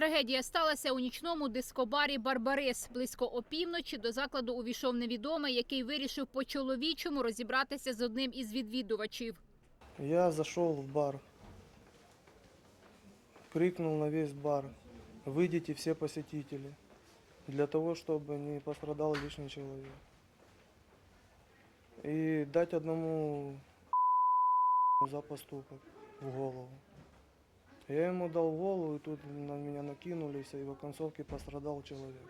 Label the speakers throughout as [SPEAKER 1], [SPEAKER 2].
[SPEAKER 1] Трагедія сталася у нічному дискобарі Барбарис. Близько опівночі до закладу увійшов невідомий, який вирішив по-чоловічому розібратися з одним із відвідувачів.
[SPEAKER 2] Я зашел в бар, крикнул на весь бар, выйдите все посетители, для того, чтобы не пострадал лишний человек. И дать одному за поступок в голову. Я ему дал в голову, и тут на меня накинулись, и в оконцовке пострадал человек.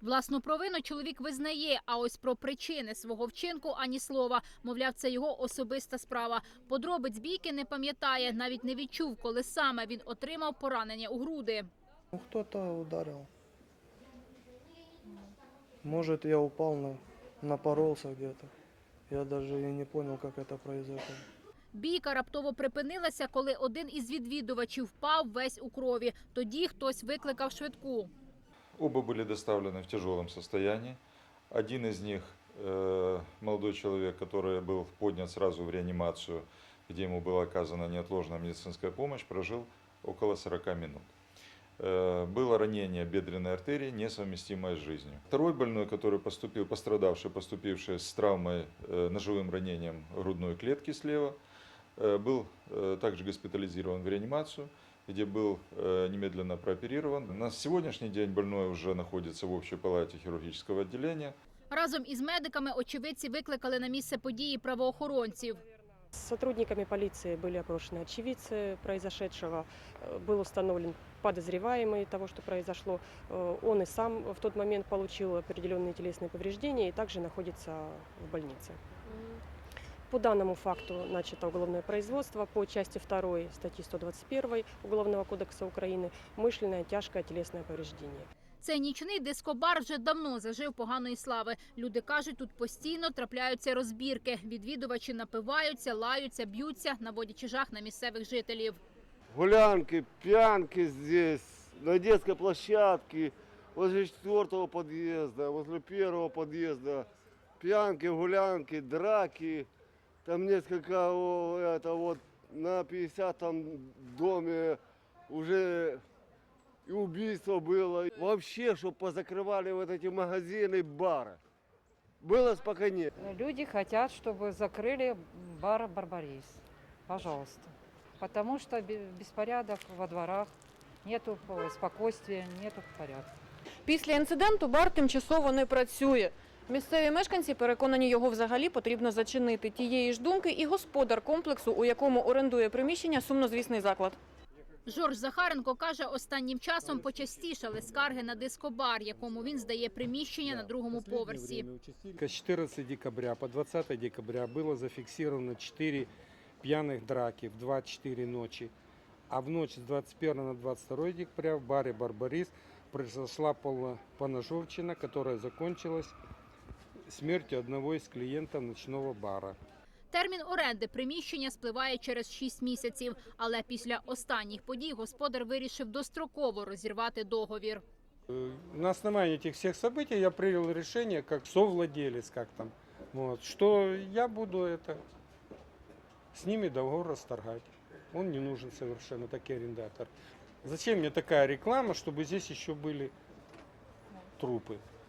[SPEAKER 1] Власну провину чоловік визнає, а ось про причини свого вчинку ані слова. Мовляв, це його особиста справа. Подробиць бійки не пам'ятає, навіть не відчув, коли саме він отримав поранення у груди.
[SPEAKER 2] Ну, кто-то ударил. Может, я упал, на, напоролся где-то. Я и не понял, как это произошло.
[SPEAKER 1] Бійка раптово припинилася, коли один із відвідувачів впав весь у крові. Тоді хтось викликав швидку.
[SPEAKER 3] Оба были доставлены в тяжелом состоянии. Один из них, э, молодой человек, который был поднят сразу в реанимацию, где ему была оказана неотложная медицинская помощь, прожил около 40 минут. Э, Было ранение бедренной артерии, несовместимое с жизнью. Второй больной, который поступил, пострадавший, поступивший с травмой, э, ножевым ранением грудной клетки слева, э, был э, также госпитализирован в реанимацию, где был э, немедленно прооперирован. На сегодняшний день больной уже находится в общей палате хирургического отделения.
[SPEAKER 1] Разом із медиками очевидці викликали на місце події правоохоронців.
[SPEAKER 4] С сотрудниками полиции были опрошены очевидцы произошедшего. Э, Был установлен подозреваемый того, что произошло. Э, Он и сам в тот момент получил определенные телесные повреждения и также находится в больнице. По данному факту начато уголовное производство по части 2 статьи 121 Уголовного кодекса Украины «Умышленное тяжкое телесное повреждение».
[SPEAKER 1] Цей нічний дискобар вже давно зажив поганої слави. Люди кажуть, тут постійно трапляються розбірки. Відвідувачі напиваються, лаються, б'ються, наводячи жах на місцевих жителів.
[SPEAKER 5] гулянки, пьянки здесь, на детской площадке, возле четвертого подъезда, возле первого подъезда. Пьянки, гулянки, драки. Там несколько, о, это вот на 50-м доме уже и убийство было. Вообще, чтобы позакрывали вот эти магазины, бары. Было спокойнее.
[SPEAKER 6] Люди хотят, чтобы закрыли бар «Барбарис». Пожалуйста. Потому что бе- беспорядок во дворах, нету э, спокойствия, нету порядка.
[SPEAKER 7] Після інциденту бар тимчасово не працює. Місцеві мешканці переконані, його взагалі потрібно зачинити. Тієї ж думки і господар комплексу, у якому орендує приміщення, сумнозвісний заклад.
[SPEAKER 1] Жорж Захаренко каже, останнім часом почастішали скарги на дискобар, якому він здає приміщення на другому поверсі.
[SPEAKER 8] С 14 декабря по 20 декабря было зафиксировано 4 пьяных драки в 24 ночи. А в ночь с 21 на 22 декабря в баре «Барбарис» произошла поножовщина, которая закончилась смертью одного из клиентов ночного бара.
[SPEAKER 1] Термін оренди приміщення спливає через 6 місяців, але після останніх подій господар вирішив достроково розірвати договір.
[SPEAKER 8] Э, На основании этих всех событий я принял решение, как совладелец, как там, вот, что я буду это с ними договор расторгать. Он не нужен совершенно, такой арендатор. Зачем мне такая реклама, чтобы здесь еще были трупы?